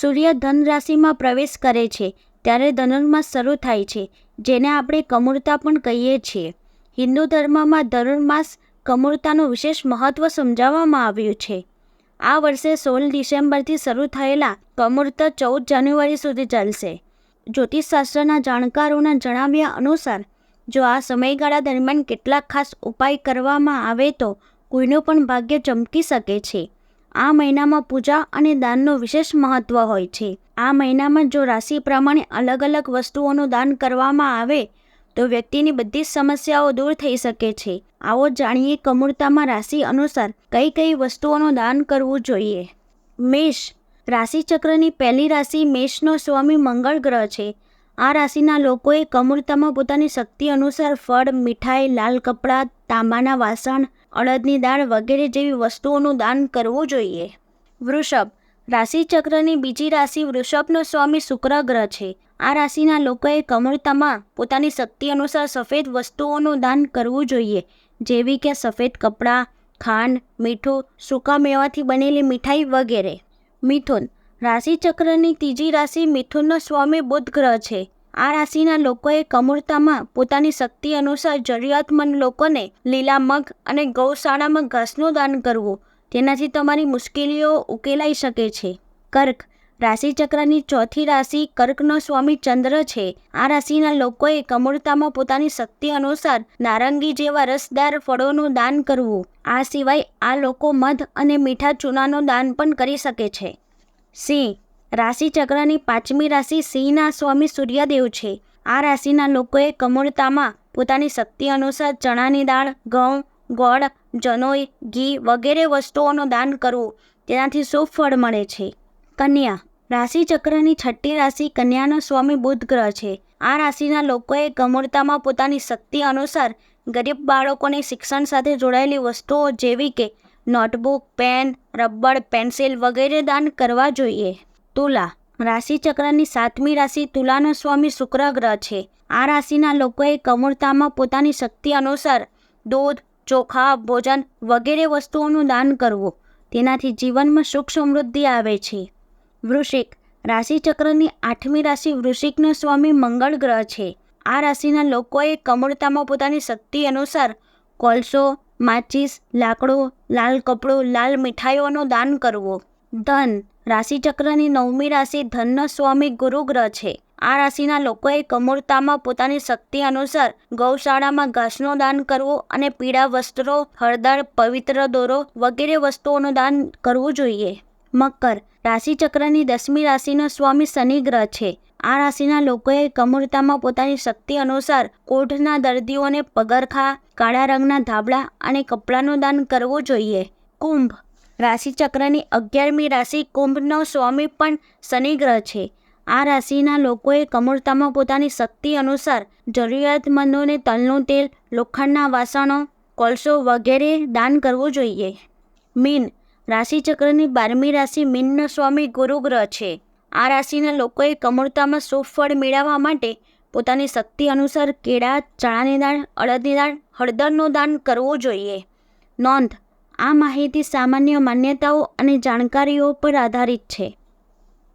સૂર્ય ધન રાશિમાં પ્રવેશ કરે છે, ત્યારે ધનુર્માસ શરૂ થાય છે, જેને આપણે કમૂરતા પણ કહીએ છીએ. હિન્દુ ધર્મમાં ધનુર્માસ કમૂરતાનું વિશેષ મહત્ત્વ સમજાવવામાં આવ્યું છે. આ વર્ષે સોળ ડિસેમ્બરથી શરૂ થયેલા કમૂર્ત ચૌદ જાન્યુઆરી સુધી ચાલશે. જ્યોતિષશાસ્ત્રના જાણકારોના જણાવ્યા અનુસાર, જો આ સમયગાળા દરમિયાન કેટલાક ખાસ ઉપાય કરવામાં આવે તો કોઈનું પણ ભાગ્ય ચમકી શકે છે. આ મહિનામાં પૂજા અને દાનનું વિશેષ મહત્ત્વ હોય છે. આ મહિનામાં જો રાશિ પ્રમાણે અલગ અલગ વસ્તુઓનું દાન કરવામાં આવે, તો વ્યક્તિની બધી જ સમસ્યાઓ દૂર થઈ શકે છે. આવો જાણીએ કમૂરતામાં રાશિ અનુસાર કઈ કઈ વસ્તુઓનું દાન કરવું જોઈએ. મેષ. રાશિચક્રની પહેલી રાશિ મેષનો સ્વામી મંગળ ગ્રહ છે. આ રાશિના લોકોએ કમૂરતામાં પોતાની શક્તિ અનુસાર ફળ, મીઠાઈ, લાલ કપડાં, તાંબાના વાસણ અડદની દાળ વગેરે જેવી વસ્તુઓનું દાન કરવું જોઈએ. વૃષભ, રાશિચક્રની બીજી રાશિ વૃષભનો સ્વામી શુક્ર ગ્રહ છે. આ રાશિના લોકોએ કમળતામાં પોતાની શક્તિ અનુસાર સફેદ વસ્તુઓનું દાન કરવું જોઈએ. જેવી કે સફેદ કપડાં, ખાંડ, મીઠું, સૂકા મેવાથી બનેલી મીઠાઈ વગેરે. મિથુન, રાશિચક્રની ત્રીજી રાશિ મિથુનનો સ્વામી બુધ ગ્રહ છે. આ રાશિના લોકોએ કમૂરતામાં પોતાની શક્તિ અનુસાર જરૂરિયાતમંદ લોકોને લીલા મગ અને ગૌશાળામાં ઘાસનું દાન કરવું. તેનાથી તમારી મુશ્કેલીઓ ઉકેલાઈ શકે છે. કર્ક. રાશિચક્રની ચોથી રાશિ કર્કનો સ્વામી ચંદ્ર છે. આ રાશિના લોકોએ કમૂળતામાં પોતાની શક્તિ અનુસાર નારંગી જેવા રસદાર ફળોનું દાન કરવું. આ સિવાય આ લોકો મધ અને મીઠા ચૂનાનું દાન પણ કરી શકે છે. સિંહ રાશિચક્રની પાંચમી રાશિ સિંહના સ્વામી સૂર્યદેવ છે. આ રાશિના લોકોએ કમળતામાં પોતાની શક્તિ અનુસાર ચણાની દાળ, ઘઉં, ગોળ, જનોઈ, ઘી વગેરે વસ્તુઓનું દાન કરવું તેનાથી શુભ ફળ મળે છે. કન્યા. રાશિચક્રની છઠ્ઠી રાશિ કન્યાનો સ્વામી બુધ ગ્રહ છે. આ રાશિના લોકોએ કમળતામાં પોતાની શક્તિ અનુસાર ગરીબ બાળકોને શિક્ષણ સાથે જોડાયેલી વસ્તુઓ જેવી કે નોટબુક, પેન, રબર, પેન્સિલ વગેરે દાન કરવા જોઈએ. તુલા. રાશિચક્રની સાતમી રાશિ તુલાનો સ્વામી શુક્ર ગ્રહ છે. આ રાશિના લોકોએ કમૂળતામાં પોતાની શક્તિ અનુસાર દૂધ, ચોખા, ભોજન વગેરે વસ્તુઓનું દાન કરવું. તેનાથી જીવનમાં સુખ સમૃદ્ધિ આવે છે. વૃશ્ચિક. રાશિચક્રની આઠમી રાશિ વૃશ્ચિકનો સ્વામી મંગળ ગ્રહ છે. આ રાશિના લોકોએ કમૂરતામાં પોતાની શક્તિ અનુસાર કોલસો, માચીસ, લાકડું, લાલ કપડું, લાલ મીઠાઈઓનું દાન કરવું. ધન. રાશિચક્રની નવમી રાશિ ધનનો સ્વામી ગુરુગ્રહ છે. આ રાશિના લોકોએ કમૂરતામાં પોતાની શક્તિ અનુસાર ગૌશાળામાં ઘાસનું દાન કરવું અને પીળા વસ્ત્રો, હળદર, પવિત્ર દોરો વગેરે વસ્તુઓનું દાન કરવું જોઈએ. મકર રાશિચક્રની દસમી રાશિનો સ્વામી શનિ ગ્રહ છે. આ રાશિના લોકોએ કમૂરતામાં પોતાની શક્તિ અનુસાર કોઢના દર્દીઓને પગરખા, કાળા રંગના ધાબળા અને કપડાનું દાન કરવું જોઈએ. કુંભ રાશિચક્રની અગિયારમી રાશિ કુંભનો સ્વામી પણ શનિ ગ્રહ છે. આ રાશિના લોકોએ કમૂળતામાં પોતાની શક્તિ અનુસાર જરૂરિયાતમંદોને તલનું તેલ, લોખંડના વાસણો, કોલસો વગેરે દાન કરવું જોઈએ. મીન. રાશિચક્રની બારમી રાશિ મીનનો સ્વામી ગુરુ ગ્રહ છે. આ રાશિના લોકોએ કમૂળતામાં સુફળ મેળવવા માટે પોતાની શક્તિ અનુસાર કેળા, ચણાની દાળ, અડદની દાળ, હળદરનું દાન કરવું જોઈએ. નોંધ. આ માહિતી સામાન્ય માન્યતાઓ અને જાણકારીઓ પર આધારિત છે.